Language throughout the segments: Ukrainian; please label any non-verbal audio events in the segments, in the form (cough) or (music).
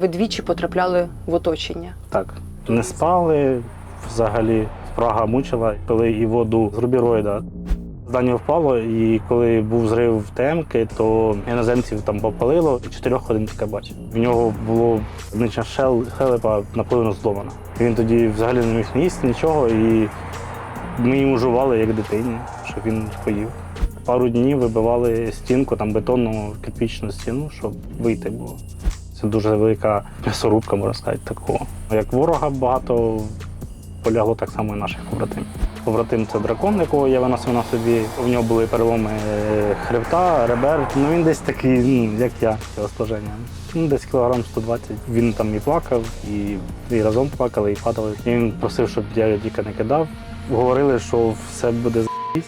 Ви двічі потрапляли в оточення. Так. Не спали взагалі. Спрага мучила, пили і воду з рубіроїда. Здання впало, і коли був зрив ТМки, то іноземців там попалило, чотирьох один таке бачив. В нього було нична шел, хелепа наполовину зломана. Він тоді взагалі не міг їсти нічого, і ми йому жували як дитині, щоб він поїв. Пару днів вибивали стінку, там бетонну кирпічну стіну, щоб вийти було. Це дуже велика м'ясорубка, можна сказати, такого. Як ворога багато полягло так само і наших побратимів. Побратим це дракон, якого я виносив на собі. У нього були переломи е, хребта, ребер. Ну він десь такий, ну, як я, цього сложення. Ну, десь кілограм 120. Він там і плакав, і, і разом плакали, і падали. І він просив, щоб я його не кидав. Говорили, що все буде з***сь.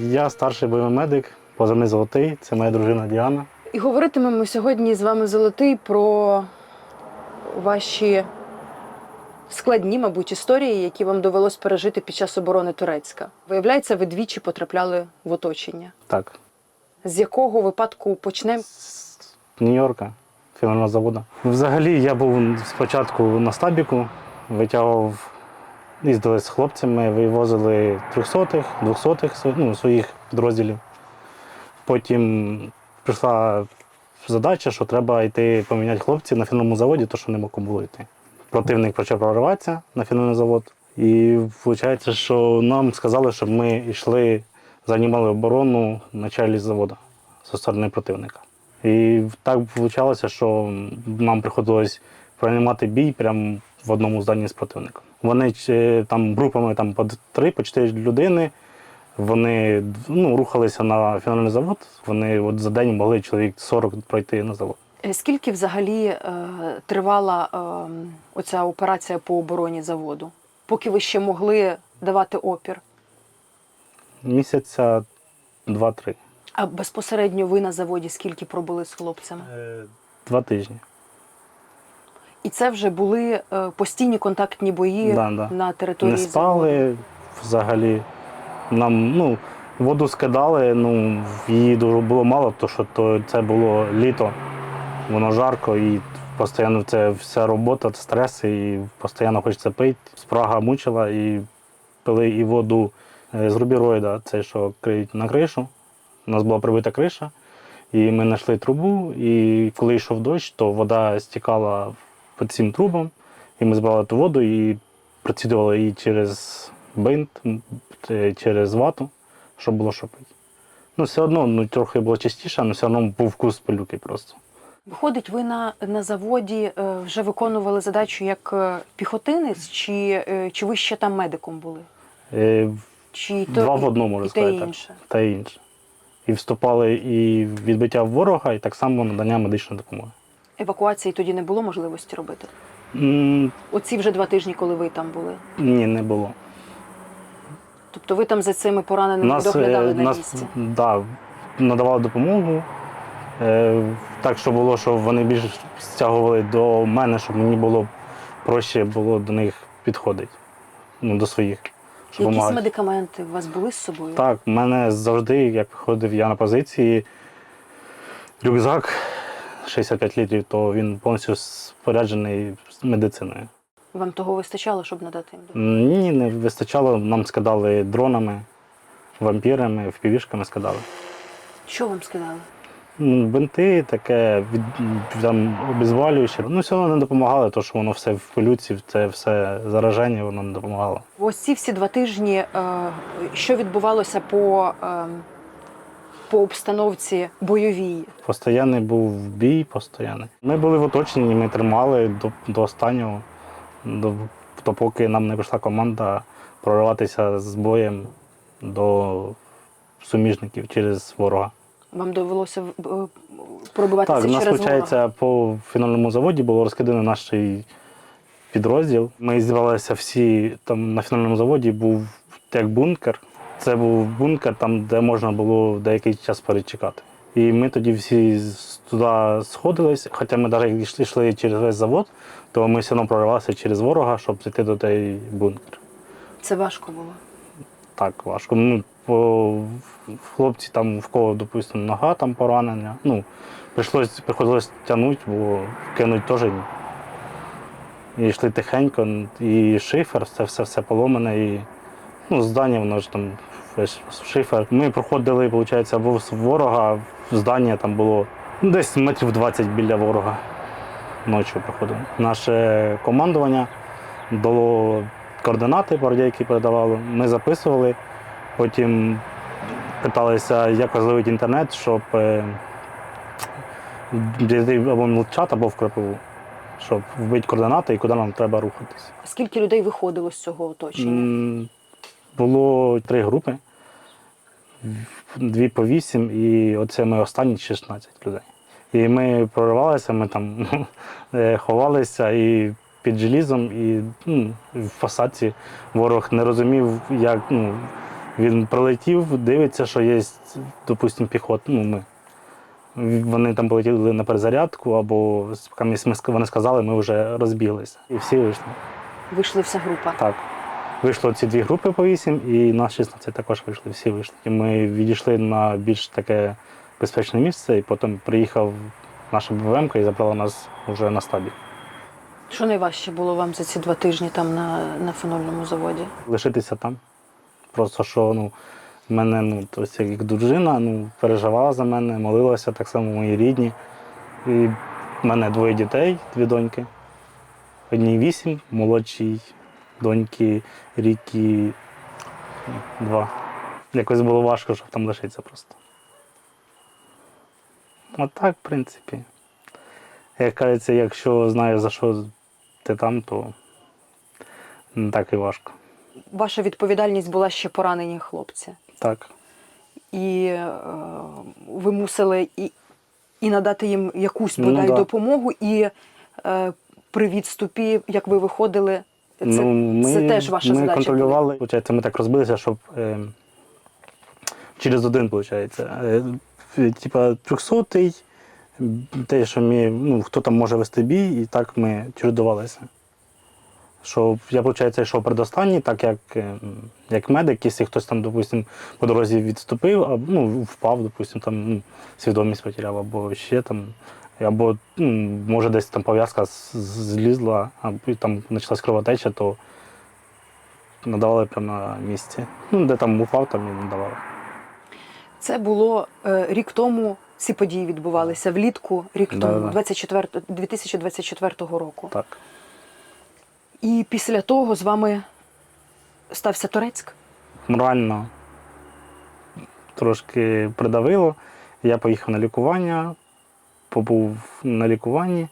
Я старший бойовий медик, позивний золотий, це моя дружина Діана. І говоритимемо сьогодні з вами золотий про ваші складні, мабуть, історії, які вам довелось пережити під час оборони Турецька. Виявляється, ви двічі потрапляли в оточення. Так, З якого випадку почнемо? з Нью-Йорка, фірмного заводу. Взагалі я був спочатку на стабіку, витягував, їздили з хлопцями, вивозили трьохсотих, двохсотих ну, своїх підрозділів. Потім прийшла задача, що треба йти поміняти хлопців на фінальному заводі, то що нема кому було йти. Противник почав прориватися на фінальний завод. І виходить, що нам сказали, щоб ми йшли, займали оборону в началі заводу зі сторони противника. І так вийшло, що нам приходилось приймати бій прямо в одному зданні з противником. Вони там групами там, по три, по чотири людини. Вони ну, рухалися на фінальний завод. Вони от за день могли чоловік 40 пройти на завод. Е, Скільки взагалі е, тривала е, оця операція по обороні заводу? Поки ви ще могли давати опір? Місяця два-три. А безпосередньо ви на заводі скільки пробули з хлопцями? Два тижні. І це вже були е, постійні контактні бої Да, да. на території Не заводу? спали взагалі. Нам ну, воду скидали, ну, її дуже було мало, тому що то, це було літо, воно жарко і постійно це вся робота, стрес, і постійно хочеться пити. Спрага мучила і пили і воду е, з рубіроїда, це що криють на кришу. У нас була прибита криша, і ми знайшли трубу, і коли йшов дощ, то вода стікала по цим трубам, і ми збирали ту воду і процідували її через бинт, через вату, щоб було що пити. Ну, все одно ну, трохи було частіше, але все одно був вкус пилюки просто. Виходить, ви на, на заводі е, вже виконували задачу як е, піхотинець, чи, е, чи ви ще там медиком були? Е, Чи Два і- в одному, можна і сказати. і так. інше? Та інше. І вступали і в відбиття ворога, і так само надання медичної допомоги. Евакуації тоді не було можливості робити? М, Оці вже два тижні, коли ви там були. Ні, не було. Тобто ви там за цими пораненими доглядали е, на нас місці? да, надавали допомогу. Е, так, що було, що вони більше стягували до мене, щоб мені було проще було до них підходити. Ну, до своїх. щоб Якісь помагати. медикаменти у вас були з собою? Так, в мене завжди, як виходив я на позиції, рюкзак 65 літрів, то він повністю споряджений медициною. Вам того вистачало, щоб надати їм? Ні, не вистачало, нам скидали дронами, вампірами, впівішками скидали. Що вам сказали? Ну, Бинти таке, від, там, обезвалююче. Ну, все одно не допомагало, тому що воно все в пилюці, це все зараження, воно не допомагало. Ось ці всі два тижні, е, що відбувалося по, е, по обстановці бойовій? Постоянний був бій, постійний. Ми були в оточенні, ми тримали до, до останнього, до, допоки нам не прийшла команда прориватися з боєм до суміжників через ворога. Вам довелося пробиватися Так, у нас, через ворога? виходить, по фінальному заводі було розкидано наш підрозділ. Ми зібралися всі там на фінальному заводі, був як бункер. Це був бункер, там, де можна було деякий час перечекати. І ми тоді всі туди сходились, хоча ми навіть йшли, йшли через весь завод, то ми все одно проривалися через ворога, щоб зайти до той бункер. Це важко було. Так важко. Ну, по хлопці там в кого, допустимо, нога там поранення. Ну, прийшлось, приходилось тягнути, бо кинуть теж ні. І йшли тихенько, і шифер, все, все, все поломане, і ну, здання, воно ж там весь шифер. Ми проходили, виходить, або з ворога, здання там було десь метрів 20 біля ворога. Ночі проходили. Наше командування дало координати, які передавало. Ми записували, потім питалися, як розливити інтернет, щоб дійти або в мілчат, або в крапиву, щоб вбити координати і куди нам треба рухатись. Скільки людей виходило з цього оточення? Було три групи, дві по вісім, і оце ми останні 16 людей. І ми проривалися, ми там (laughs) е, ховалися і під желізом, і ну, в фасаді ворог не розумів, як ну, він прилетів, дивиться, що є, допустимо, піхота. Ну, ми. Вони там полетіли на перезарядку, або вони сказали, ми вже розбіглися. І всі вийшли. Вийшли вся група. Так. Вийшло ці дві групи по вісім, і нас 16 також вийшли, всі вийшли. І ми відійшли на більш таке безпечне місце, і потім приїхав наша БВМ і забрала нас вже на стабі. Що найважче було вам за ці два тижні там на, на фенольному заводі? Лишитися там. Просто що ну, мене, ну, тобто, як дружина, ну, переживала за мене, молилася, так само мої рідні. І в мене двоє дітей, дві доньки. Одній вісім, молодшій доньки рік і два. Якось було важко, щоб там лишитися просто. Отак, в принципі. Як кажеться, якщо знаєш, за що ти там, то не так і важко. Ваша відповідальність була ще поранені хлопці. Так. І е, ви мусили і, і надати їм якусь Ну, да. допомогу, і е, при відступі, як ви виходили, це, ну, це теж ваша ми задача. контролювали. Получається, ми так розбилися, щоб е, через один, виходить. Е, типа 300-й, те, що ми, ну, хто там може вести бій, і так ми чередувалися. Що я, виходить, йшов передостанній, так як, е, як медик, якщо хтось там, допустим, по дорозі відступив, або ну, впав, допустим, там ну, свідомість потеряв, або ще там, або ну, може десь там пов'язка злізла, або там почалась кровотеча, то надавали прямо на місці. Ну, де там упав, там і надавали. Це було е, рік тому. Ці події відбувалися влітку, рік тому, Да-да. 24, 2024 року. Так. І після того з вами стався Турецьк. Морально трошки придавило. Я поїхав на лікування, побув на лікуванні,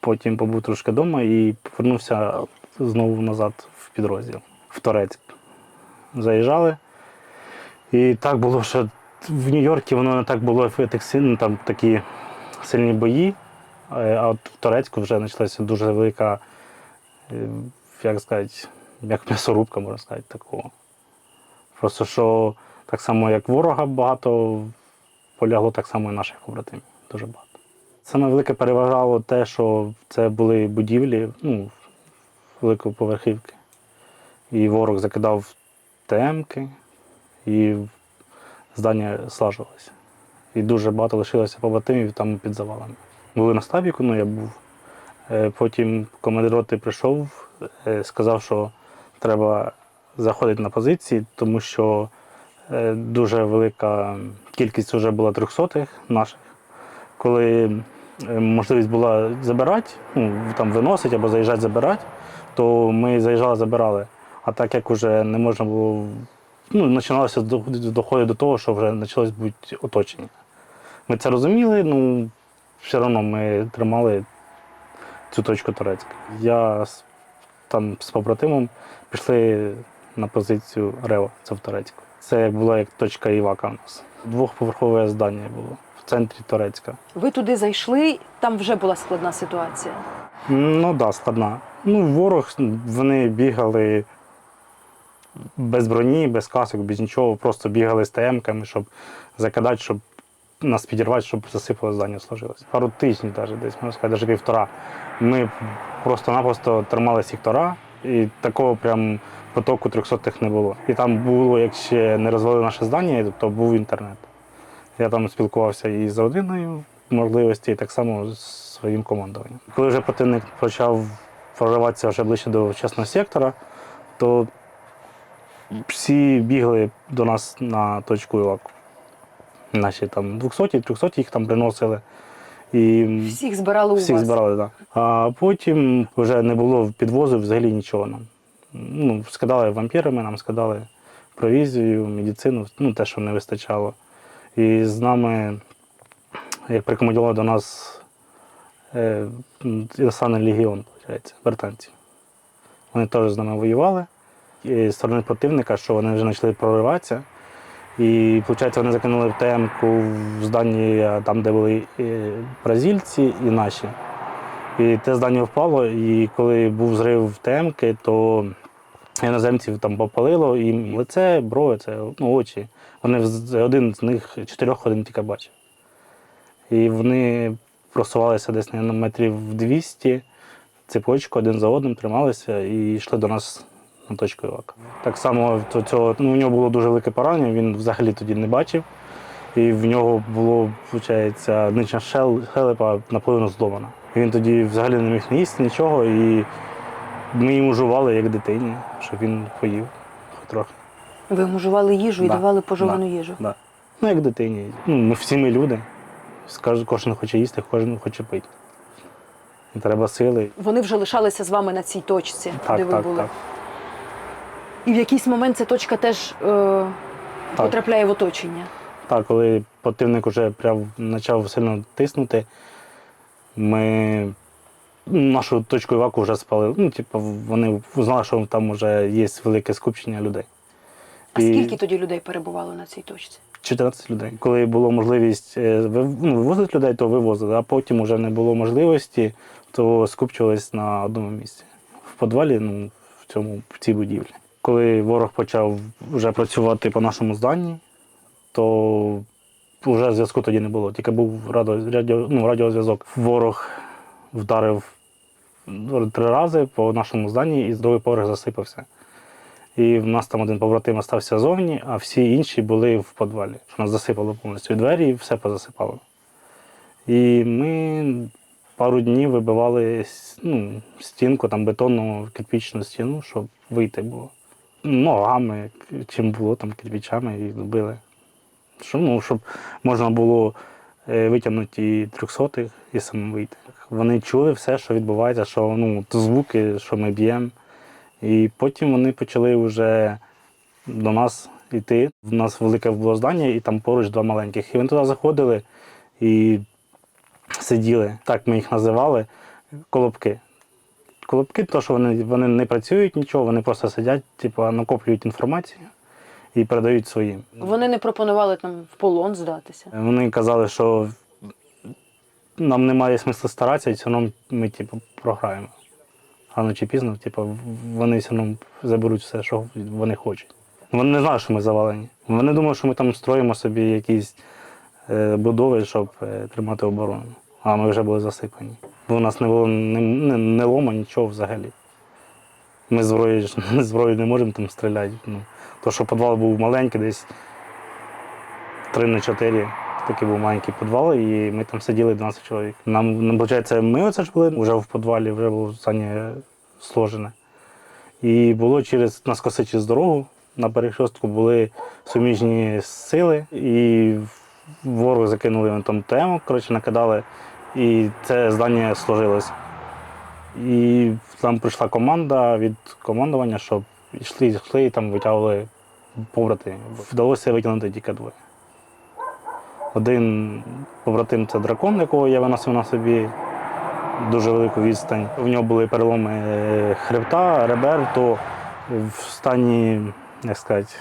потім побув трошки вдома і повернувся знову назад в підрозділ, в Торецьк. Заїжджали. І так було, що в Нью-Йорку воно не так було сильно, там такі сильні бої, е, а от в Турецьку вже почалася дуже велика, е, як сказати, як м'ясорубка, можна сказати, такого. Просто що так само, як ворога багато полягло, так само і наших побратимів. Дуже багато. Саме велике переважало те, що це були будівлі, ну, великоповерхівки. І ворог закидав ТМки, і здання слажувалося. І дуже багато лишилося побратимів там під завалами. Були на стабіку, ну я був. Е, Потім командир роти прийшов, е, сказав, що треба заходити на позиції, тому що е, дуже велика кількість вже була трьохсотих наших. Коли можливість була забирати, ну, там виносити або заїжджати забирати, то ми заїжджали, забирали. А так як вже не можна було, ну, починалося доходити доходити до того, що вже почалось бути оточення. Ми це розуміли, ну все одно ми тримали цю точку Турецька. Я там з побратимом пішли на позицію Рева, це в Турецьку. Це була як точка Івака у нас. Двохповерхове здання було в центрі Турецька. Ви туди зайшли, там вже була складна ситуація. Ну так, да, складна. Ну, ворог, вони бігали без броні, без касок, без нічого, просто бігали з ТМ-ками, щоб закидати, щоб нас підірвати, щоб засипало здання сложилось. Пару тижнів навіть десь, можна сказати, навіть півтора. Ми просто-напросто тримали сектора, І такого прям потоку 300-х не було. І там було, як ще не розвали наше здання, то був інтернет. Я там спілкувався і з родиною можливості, і так само з своїм командуванням. Коли вже противник почав прориватися вже ближче до чесного сектора, то всі бігли до нас на точку ІЛАК. Наші там 200 300 їх там приносили. І Всіх збирали у всіх вас. збирали, так. А потім вже не було підвозу взагалі нічого нам. Ну, скидали вампірами, нам скидали провізію, медицину, ну те, що не вистачало. І з нами, як прикомандували до нас е, Легіон, виходить, британці. Вони теж з нами воювали. І сторони противника, що вони вже почали прориватися. І, виходить, вони закинули в ТМ-ку в зданні, там, де були і бразильці і наші. І те здання впало, і коли був зрив в ТМ-ки, то іноземців там попалило, і лице, броя, це ну, очі. Вони один з них чотирьох один тільки бачив. І вони просувалися десь на метрів 200, цепочку один за одним трималися і йшли до нас на точку ІВАК. Так само то цього, ну, у нього було дуже велике поранення, він взагалі тоді не бачив. І в нього було, виходить, нижня шел- шелепа наполовину зломана. Він тоді взагалі не міг не їсти нічого, і ми йому жували як дитині, щоб він поїв хоч трохи. Ви йому жували їжу і Да, давали пожовану да. їжу. Да. Ну, як дитині. Ну, ми всі ми люди. Кожен хоче їсти, кожен хоче пити. Треба сили. Вони вже лишалися з вами на цій точці, Так, де ви так, були. так. І в якийсь момент ця точка теж е, потрапляє в оточення. Так, коли противник вже прям почав сильно тиснути, ми нашу точку іваку вже спалили. Ну, типу, вони знали, що там вже є велике скупчення людей. А І- скільки тоді людей перебувало на цій точці? 14 людей. Коли була можливість е, ну, вивозити людей, то вивозили, а потім вже не було можливості, то скупчувались на одному місці. В підвалі, ну, в цьому в цій будівлі. Коли ворог почав вже працювати по нашому зданні, то вже зв'язку тоді не було. Тільки був радіо, радіо, ну, радіозв'язок. Ворог вдарив три рази по нашому зданні і другий поверх засипався. І в нас там один побратим остався зовні, а всі інші були в підвалі. Нас засипало повністю двері і все позасипало. І ми пару днів вибивали ну, стінку, там бетонну кирпічну стіну, щоб вийти було. Ногами, чим було, там кирпичами і били. Щоб, ну, щоб можна було е, витягнути і трьохсотих і самим вийти. Вони чули все, що відбувається, що ну, звуки, що ми б'ємо. І потім вони почали вже до нас йти. У нас велике було здання, і там поруч два маленьких. І вони туди заходили і сиділи, так ми їх називали, колобки. Колобки, то що вони, вони не працюють нічого, вони просто сидять, типу, накоплюють інформацію і передають своїм. Вони не пропонували там в полон здатися. Вони казали, що нам немає смислу старатися, і все одно ми типу, програємо. Рано чи пізно, типу, вони все одно заберуть все, що вони хочуть. Вони не знали, що ми завалені. Вони думали, що ми там строїмо собі якісь е, будови, щоб е, тримати оборону. А ми вже були засипані. Бо у нас не було не, не, не лома, нічого взагалі. Ми зброю, зброю (laughs) не можемо там стріляти. Ну, то, що підвал був маленький, десь 3 на 4. Такий був маленький підвал, і ми там сиділи 12 чоловік. Нам, виходить, ми оце ж були вже в підвалі, вже було здання сложене. І було через нас коси через дорогу. На перехрестку були суміжні сили, і ворог закинули там тему, коротше, накидали, і це здання сложилось. І там прийшла команда від командування, щоб йшли, йшли і там витягували побрати. Вдалося витягнути тільки двоє. Один побратим це дракон, якого я виносив на собі дуже велику відстань. У нього були переломи е, хребта, ребер, то в стані, як сказати,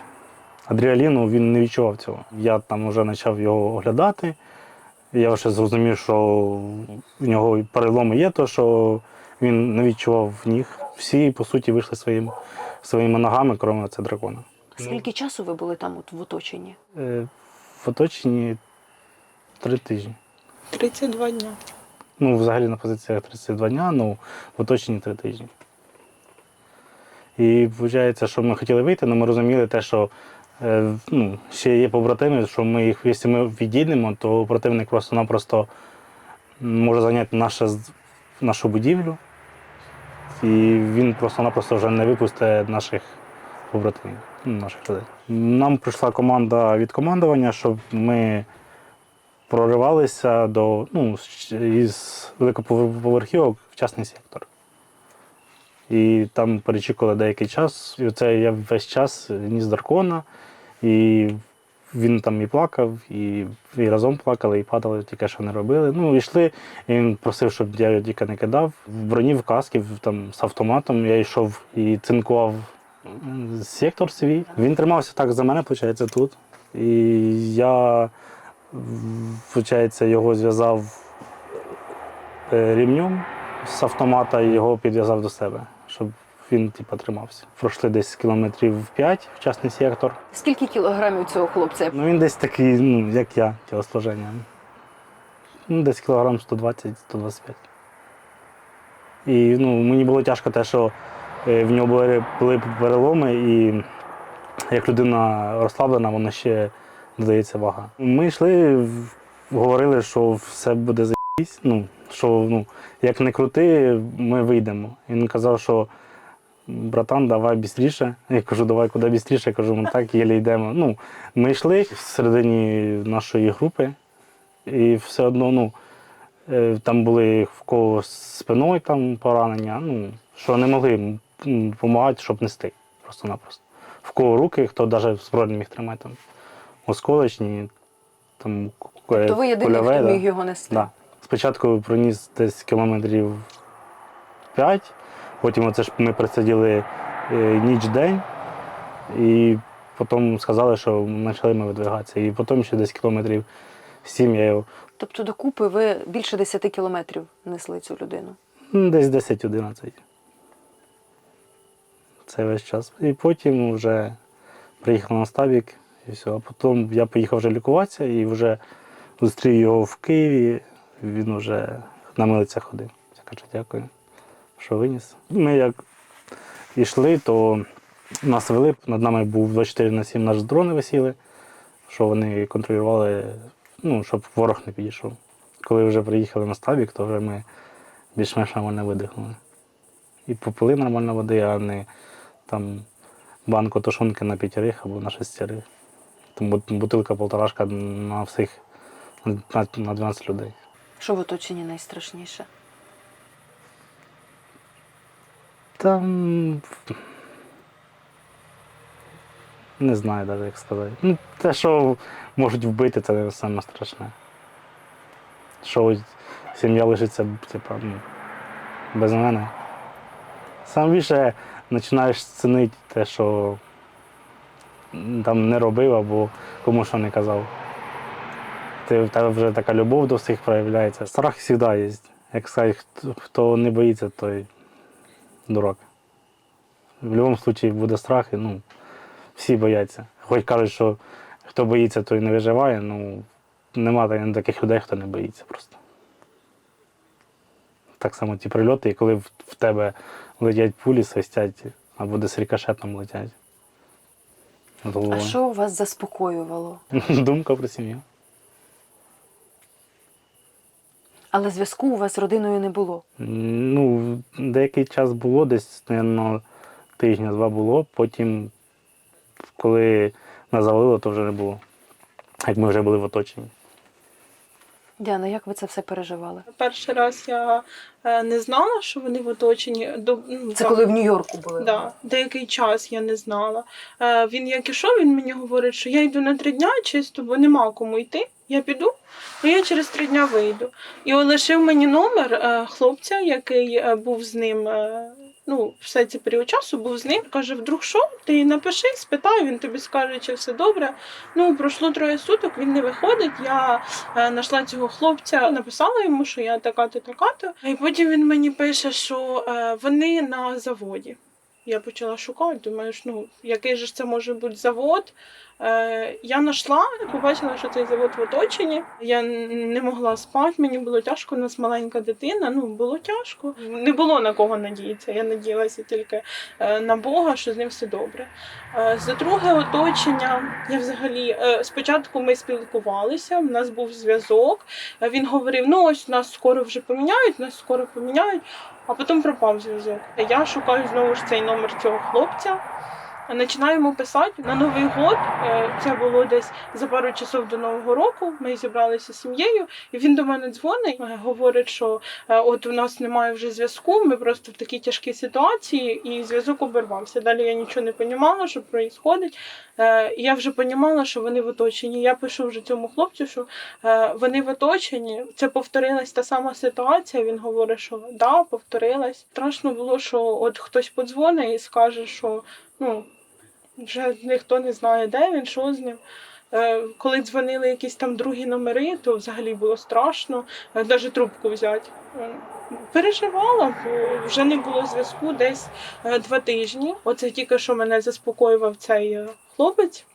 адріаліну він не відчував цього. Я там вже почав його оглядати. Я вже зрозумів, що в нього переломи є, то що він не відчував ніг. Всі, по суті, вийшли своїм, своїми ногами, крім це дракона. Скільки часу ви були там от в оточенні? Е, В оточенні три тижні. 32 дня. Ну, взагалі на позиціях 32 дня, ну в оточенні три тижні. І виходить, що ми хотіли вийти, але ми розуміли те, що ну, ще є побратими, що ми їх, якщо ми відійдемо, то противник просто-напросто може зайняти наше, нашу будівлю. І він просто-напросто вже не випустить наших побратимів, ну, наших людей. Нам прийшла команда від командування, щоб ми проривалися до, ну, із великоповерхівок в частний сектор. І там перечікували деякий час. І оце я весь час ніс дракона, і він там і плакав, і, і разом плакали, і падали, тільки що не робили. Ну, йшли, і він просив, щоб я його тільки не кидав. В броні, в каски, там, з автоматом я йшов і цинкував сектор свій. Він тримався так за мене, виходить, тут. І я, виходить, його зв'язав е, рівнем з автомата і його підв'язав до себе, щоб він типу, тримався. Пройшли десь кілометрів 5 в частний сектор. Скільки кілограмів цього хлопця? Ну він десь такий, ну, як я, тілосложення. Ну, десь кілограм 120-125. І ну, мені було тяжко те, що е, в нього були, були переломи, і як людина розслаблена, вона ще додається вага. Ми йшли, говорили, що все буде заїсть. Ну, що ну, як не крути, ми вийдемо. Він казав, що братан, давай швидше. Я кажу, давай куди швидше. Я кажу, ми так єлі йдемо. Ну, ми йшли всередині нашої групи, і все одно, ну, е, там були в кого спиною там поранення, ну, що не могли допомагати, щоб нести. Просто-напросто. В кого руки, хто навіть зброю міг тримати там. Осколочні, там е, То ви єдиний, хто міг його нести. Да. Спочатку проніс десь кілометрів 5, потім оце ж ми присиділи е, ніч-день, і потім сказали, що почали ми видвигатися. І потім ще десь кілометрів 7 я його, Тобто докупи ви більше 10 кілометрів несли цю людину. ну, десь 10-11. Це весь час. І потім вже приїхав на стабік і все. А потім я поїхав вже лікуватися і вже зустрів його в Києві. Він вже на милицях ходив. Я кажу, дякую, що виніс. Ми як йшли, то нас вели, над нами був 24 на 7 наш дрони висіли, що вони контролювали, ну, щоб ворог не підійшов. Коли вже приїхали на стабік, то вже ми більш-менш нормально видихнули. І попили нормально води, а не там банку тушонки на п'ятерих або на шестерих. Там бутилка полторашка на всіх на 12 людей. Що в оточенні найстрашніше? Там не знаю навіть як сказати. Ну, те, що можуть вбити, це саме страшне. Що сім'я лишиться типа, ну, без мене. Сам більше починаєш цінити те, що там не робив або кому що не казав. Ти, в тебе вже така любов до всіх проявляється. Страх завжди є. Як сказати, хто не боїться, той дурак. В будь-якому випадку буде страх, і ну, всі бояться. Хоч кажуть, що хто боїться, той не виживає, ну немає таких людей, хто не боїться просто. Так само ті прильоти, і коли в, тебе летять пулі, свистять, або десь рикошетом летять. А що вас заспокоювало? (laughs) Думка про сім'ю. Але зв'язку у вас з родиною не було. Ну, деякий час було, десь, мабуть, тижня-два було. Потім, коли нас завалило, то вже не було. Як ми вже були в оточенні. Діана, як ви це все переживали? Перший раз я е, не знала, що вони в оточенні. До, ну, Це там, коли в Нью-Йорку були? да, деякий час я не знала. Е, він як ішов, він мені говорить, що я йду на три дня, чисто, бо нема кому йти. Я піду, і я через три дня вийду. І лишив мені номер е, хлопця, який е, був з ним. Е, Ну, все цей період часу був з ним. Каже, вдруг що? Ти напиши, спитай, він тобі скаже, чи все добре. Ну, пройшло троє суток, він не виходить. Я е, знайшла цього хлопця, написала йому, що я така-то, така-то. І потім він мені пише, що е, вони на заводі. Я почала шукати, думаю, ну який же це може бути завод, Е, я знайшла, побачила, що цей завод в оточенні. Я не могла спати, мені було тяжко, у нас маленька дитина. Ну, було тяжко. Не було на кого надіятися. Я надіялася тільки е, на Бога, що з ним все добре. Е, За друге оточення, я взагалі е, спочатку ми спілкувалися, в нас був зв'язок. Е, Він говорив: ну ось нас скоро вже поміняють, нас скоро поміняють, а потім пропав зв'язок. Я шукаю знову ж цей номер цього хлопця. Починаю йому писати на Новий год. е, Це було десь за пару часов до Нового року. Ми зібралися з сім'єю, і він до мене дзвонить, е, говорить, що е, от у нас немає вже зв'язку. Ми просто в такій тяжкій ситуації, і зв'язок обірвався. Далі я нічого не розуміла, що відбувається. Я вже розуміла, що вони в оточенні. Я пишу вже цьому хлопцю, що вони в оточенні. Це повторилась та сама ситуація. Він говорить, що да, повторилась. Страшно було, що от хтось подзвонить і скаже, що ну вже ніхто не знає, де він, що з ним. Е, Коли дзвонили якісь там другі номери, то взагалі було страшно, навіть трубку взяти. Е, Переживала, вже не було зв'язку десь е, два тижні. Оце тільки що мене заспокоював цей е, хлопець.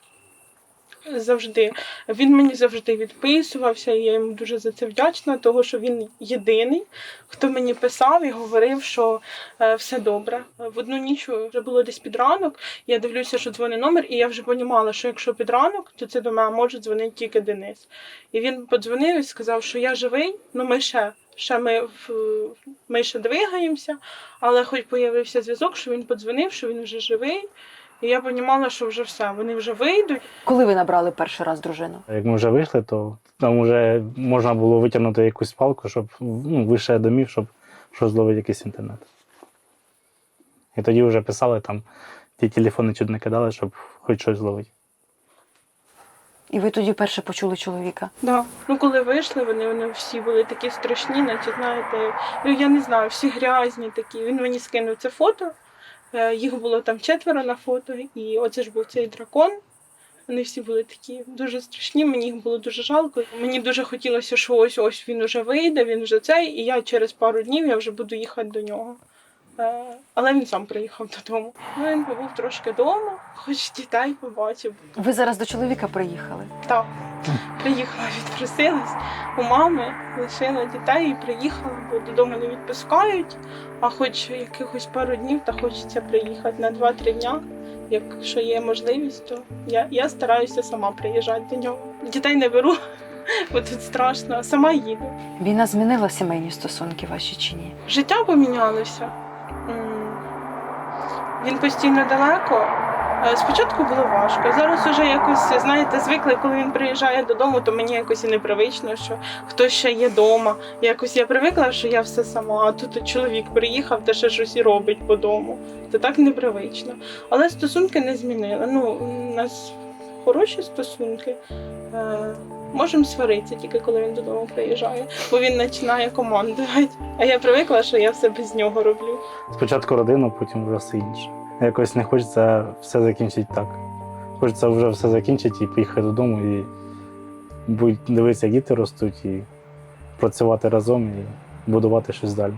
Завжди він мені завжди відписувався, і я йому дуже за це вдячна, того що він єдиний, хто мені писав і говорив, що е, все добре. В одну ніч вже було десь під ранок. Я дивлюся, що дзвонить номер, і я вже розуміла, що якщо під ранок, то це до мене може дзвонити тільки Денис. І він подзвонив і сказав, що я живий, ну ми ще. Ще ми в ми ще двигаємося, але хоч появився зв'язок, що він подзвонив, що він вже живий. І я розуміла, що вже все, вони вже вийдуть. Коли ви набрали перший раз дружину? Як ми вже вийшли, то там вже можна було витягнути якусь палку, щоб ну, вище домів, щоб щось зловити якийсь інтернет. І тоді вже писали там, ті телефони чуть не кидали, щоб хоч щось зловити. І ви тоді перше почули чоловіка. Да. Ну, коли вийшли, вони, вони всі були такі страшні, наче знаєте, ну я не знаю, всі грязні такі. Він мені скинув це фото. Е, Їх було там четверо на фото, і оце ж був цей дракон. Вони всі були такі дуже страшні, мені їх було дуже жалко. Мені дуже хотілося, що ось ось він вже вийде, він вже цей, і я через пару днів я вже буду їхати до нього. Е, Але він сам приїхав додому. Ну, він побув трошки вдома, хоч дітей побачив. Ви зараз до чоловіка приїхали. Так, приїхала, відпросилась у мами, лишила дітей і приїхала, бо додому не відпускають. А хоч якихось пару днів, та хочеться приїхати на 2-3 дня. Якщо є можливість, то я, я стараюся сама приїжджати до нього. Дітей не беру, (laughs) бо тут страшно, а сама їду. Війна змінила сімейні стосунки ваші чи ні? Життя помінялося. Він постійно далеко. Е, Спочатку було важко. Зараз уже якось, знаєте, звикли, коли він приїжджає додому, то мені якось і непривично, що хтось ще є вдома. Якось я привикла, що я все сама, а тут чоловік приїхав та ще щось і робить по дому. Це так непривично. Але стосунки не змінили. Ну, у нас хороші стосунки. Е, Можемо сваритися тільки коли він додому приїжджає, бо він починає командувати. А я привикла, що я все без нього роблю. Спочатку родину, потім вже все інше. Якось не хочеться все закінчити так. Хочеться вже все закінчити і поїхати додому і дивитися, як діти ростуть, і працювати разом і будувати щось далі.